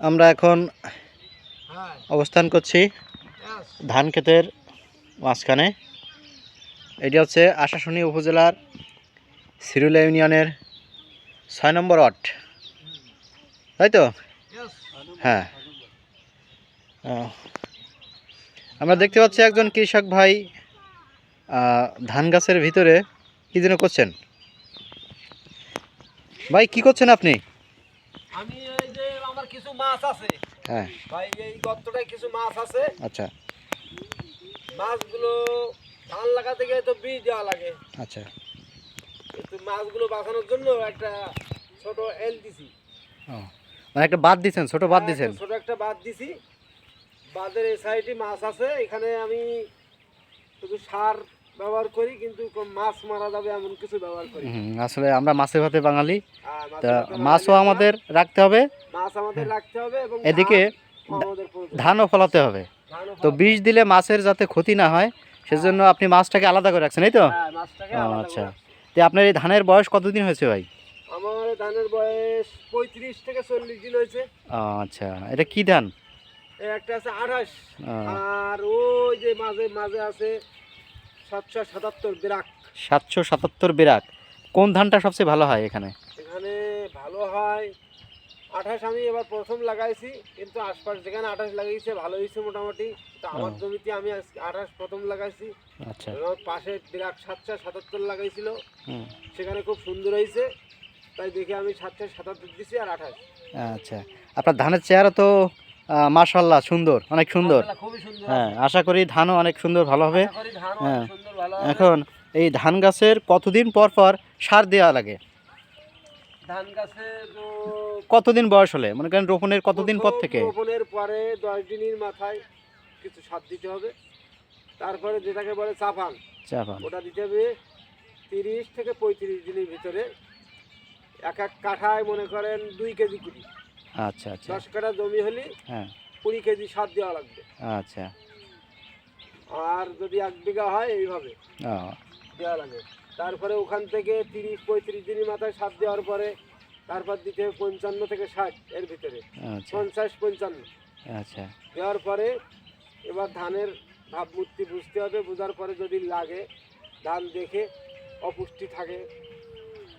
আমরা এখন অবস্থান করছি ধান ক্ষেতের মাঝখানে। এটি হচ্ছে আশাশুনি উপজেলার সিরুলা ইউনিয়নের ছয় নম্বর ওয়ার্ড। তাই তো? হ্যাঁ। আমরা দেখতে পাচ্ছি একজন কৃষক ভাই ধান গাছের ভিতরে কী যেন করছেন। ভাই, কি করছেন আপনি? যে আমার কিছু মাছ আছে হ্যাঁ। ভাই এই গর্তটায় কিছু মাছ আছে। আচ্ছা। মাছগুলো ধান লাগাতে গিয়ে তো বীজ দেওয়া লাগে। আচ্ছা। মাছগুলো বাঁচানোর জন্য একটা ছোট এল দিছি। মানে একটা বাদ দিছেন ছোট বাদ হ্যাঁ, দিছেন? একটা ছোট একটা বাদ দিছি। বাদের এই সাইডে মাছ আছে এখানে আমি শুধু সার ব্যবহার করি কিন্তু মাছ মারা যাবে এমন কিছু ব্যবহার করি। আসলে আমরা মাছে ভাতে বাঙালি। তা মাছও আমাদের রাখতে হবে। মাছ আমাদের রাখতে হবে এবং এদিকে ধানও ফলাতে হবে। তো বীজ দিলে মাছের যাতে ক্ষতি না হয় সেজন্য আপনি মাছটাকে আলাদা করে রাখছেন এই তো। হ্যাঁ, আচ্ছা। তো আপনার এই ধানের বয়স কতদিন হয়েছে ভাই? আমার ধানের বয়স পঁয়ত্রিশ থেকে চল্লিশ দিন হয়েছে। আচ্ছা। এটা কি ধান? একটা আছে আঠাশ আর ওই যে মাঝে মাঝে আছে সাতশো সাতাত্তর বিরাক। সাতশো সাতাত্তর বিরাট কোন ধানটা সবচেয়ে ভালো হয় এখানে? এখানে ভালো হয় আঠাশ আমি এবার প্রথম লাগাইছি কিন্তু আশপাশ যেখানে আঠাশ লাগাইছে ভালো হয়েছে মোটামুটি। তো আমার জমিতে আমি আজকে আঠাশ প্রথম লাগাইছি। আচ্ছা। এবং পাশে বিরাট সাতশো সাতাত্তর লাগাইছিল। সেখানে খুব সুন্দর হয়েছে। তাই দেখে আমি সাতশো সাতাত্তর দিছি আর আঠাশ। আচ্ছা। আপনার ধানের চেহারা তো মাশাল্লাহ সুন্দর অনেক সুন্দর। হ্যাঁ আশা করি ধানও অনেক সুন্দর ভালো হবে। হ্যাঁ। এখন এই ধান গাছের কতদিন পর পর সার দেওয়া লাগে? ধান গাছে তো কতদিন বয়স হলে? মনে করেন রোপণের কতদিন পর থেকে? রোপণের পরে দশ দিনের মাথায় কিছু সার দিতে হবে। তারপরে যেটাকে বলে চাপান চাপান ওটা দিতে হবে তিরিশ থেকে পঁয়ত্রিশ দিনের ভিতরে। এক এক কাঠায় মনে করেন দুই কেজি কুড়ি। আচ্ছা আচ্ছা। দশ কাঠা জমি হলে হ্যাঁ। কুড়ি কেজি সার দেওয়া লাগবে। আচ্ছা। আর যদি এক বিঘা হয় এইভাবে দেওয়া লাগে। তারপরে ওখান থেকে তিরিশ পঁয়ত্রিশ দিনের মাথায় সার দেওয়ার পরে তারপর দিতে হবে পঞ্চান্ন থেকে ষাট এর ভিতরে। আচ্ছা। পঞ্চাশ পঞ্চান্ন। আচ্ছা। দেওয়ার পরে এবার ধানের ভাবমূর্তি বুঝতে হবে বোঝার পরে যদি লাগে ধান দেখে অপুষ্টি থাকে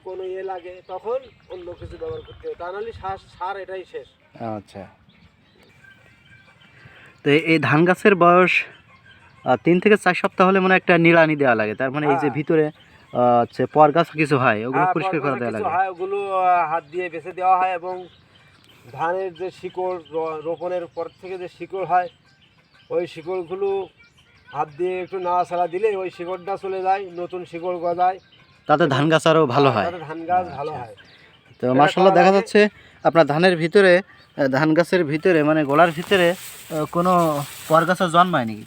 কোনো ইয়ে লাগে তখন অন্য কিছু ব্যবহার করতে হবে। তা নাহলে সার সার এটাই শেষ। আচ্ছা। তো এই- ধান গাছের বয়স তিন থেকে চার সপ্তাহ হলে মানে একটা নিড়ানি দেওয়া লাগে। তার মানে এই যে। ভিতরে আহ, হচ্ছে পর গাছ কিছু হয়? ওগুলো হ্যাঁ, পরিষ্কার করে দেওয়া লাগে? হয় ওগুলো হাত দিয়ে বেছে দেওয়া হয় এবং ধানের যে শিকড় রোপণের পর থেকে যে শিকড় হয় ওই শিকড়গুলো হাত দিয়ে একটু নাড়াচাড়া দিলে ওই শিকড়টা চলে যায় নতুন শিকড় গজায়। তাতে ধান গাছ আরও ভালো হয়? তাতে ধান গাছ ভালো আচ্ছা। হয়। তো মার্শাল্লাহ দেখা যাচ্ছে আপনার ধানের ভিতরে ধান গাছের ভিতরে মানে গোলার ভিতরে কোনো পর গাছের জন্মায়নি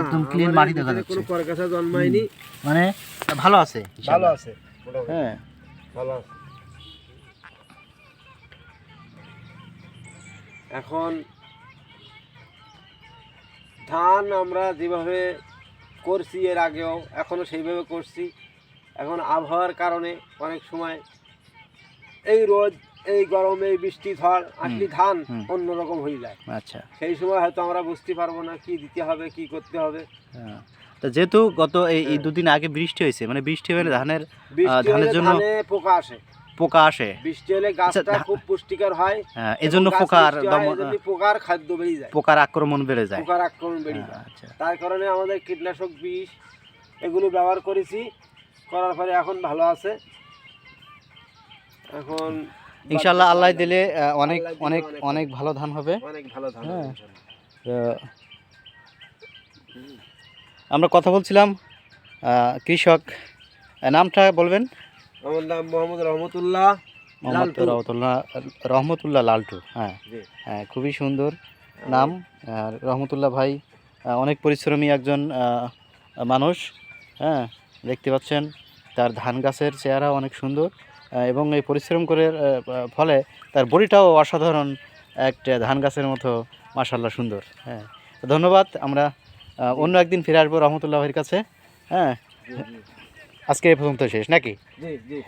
একদম ক্লিন মাটি দেখা যাচ্ছে। কোনো পরগাছা জন্মায়নি। মানে ভালো আছে ভালো আছে হ্যাঁ। ভালো আছে। এখন ধান আমরা যেভাবে করছি এর আগেও এখনও সেইভাবে করছি। এখন আবহাওয়ার কারণে অনেক সময় এই রোদ এই গরমে এই বৃষ্টি ঝড় আসলে ধান। অন্যরকম হয়ে যায়। আচ্ছা। সেই সময় হয়তো আমরা বুঝতে পারব না কি দিতে হবে কি করতে হবে। হ্যাঁ। তো যেহেতু গত এই এই হ্যাঁ। দুদিন আগে বৃষ্টি হয়েছে মানে বৃষ্টি হলে ধানের ধানের জন্য- পোকা আসে। পোকা আসে। বৃষ্টি হলে আচ্ছা, গাছটা খুব পুষ্টিকর হয় হ্যাঁ, এজন্য এবং পোকার পোকার খাদ্য বেড়ে যায়। পোকার আক্রমণ বেড়ে যায়। পোকার আক্রমণ বেড়ে যায়। আচ্ছা। তার কারণে আমাদের কীটনাশক বিষ এগুলো ব্যবহার করেছি করার পরে এখন ভালো আছে। এখন ইনশাল্লাহ আল্লাহ দিলে অনেক অনেক অনেক ভালো ধান হবে। অনেক ভালো ধান হ্যাঁ। আমরা কথা বলছিলাম কৃষক নামটা বলবেন? আমার নাম মোহাম্মদ রহমতুল্লাহ মোহাম্মদ লালটু। রহমতুল্লাহ রহমতুল্লাহ লালটু হ্যাঁ। হ্যাঁ খুবই সুন্দর নাম আর রহমতুল্লাহ ভাই অনেক পরিশ্রমী একজন মানুষ হ্যাঁ। দেখতে পাচ্ছেন তার ধান গাছের চেহারা অনেক সুন্দর। এবং এই পরিশ্রম করে ফলে তার বডিটাও অসাধারণ একটা ধান গাছের মতো মাসাল্লাহ সুন্দর। হ্যাঁ ধন্যবাদ। আমরা অন্য একদিন ফিরে আসব রহমতুল্লাহের কাছে। হ্যাঁ আজকে এই পর্যন্ত শেষ, নাকি? জি জি।